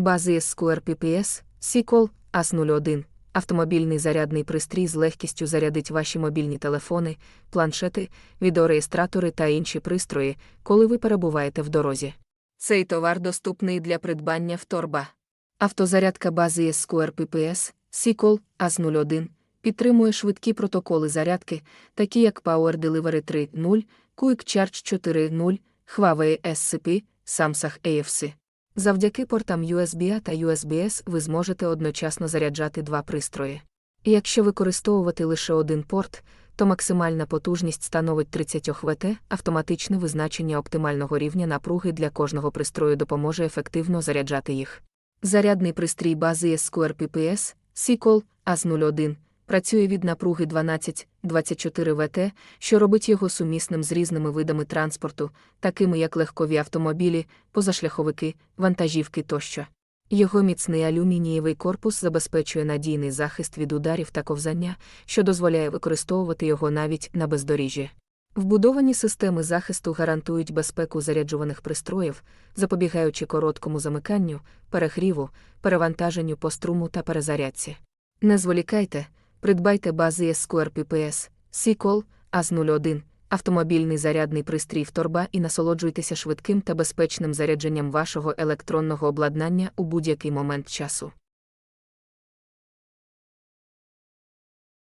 Бази SQR PPS, SQL, AS01. Автомобільний зарядний пристрій з легкістю зарядить ваші мобільні телефони, планшети, відеореєстратори та інші пристрої, коли ви перебуваєте в дорозі. Цей товар доступний для придбання в торба. Автозарядка бази SQR PPS, SQL, AS01 підтримує швидкі протоколи зарядки, такі як Power Delivery 3.0, Quick Charge 4.0, Huawei SCP, Samsung AFC. Завдяки портам USB-A та USB-S ви зможете одночасно заряджати два пристрої. Якщо використовувати лише один порт, то максимальна потужність становить 30 Вт, автоматичне визначення оптимального рівня напруги для кожного пристрою допоможе ефективно заряджати їх. Зарядний пристрій бази SQR PPS, SQL, AS01 працює від напруги 12-24 Вт, що робить його сумісним з різними видами транспорту, такими як легкові автомобілі, позашляховики, вантажівки тощо. Його міцний алюмінієвий корпус забезпечує надійний захист від ударів та ковзання, що дозволяє використовувати його навіть на бездоріжжі. Вбудовані системи захисту гарантують безпеку заряджуваних пристроїв, запобігаючи короткому замиканню, перегріву, перевантаженню по струму та перезарядці. Не зволікайте, придбайте бази SQR PPS, SQL, AS01, автомобільний зарядний пристрій торба і насолоджуйтеся швидким та безпечним зарядженням вашого електронного обладнання у будь-який момент часу.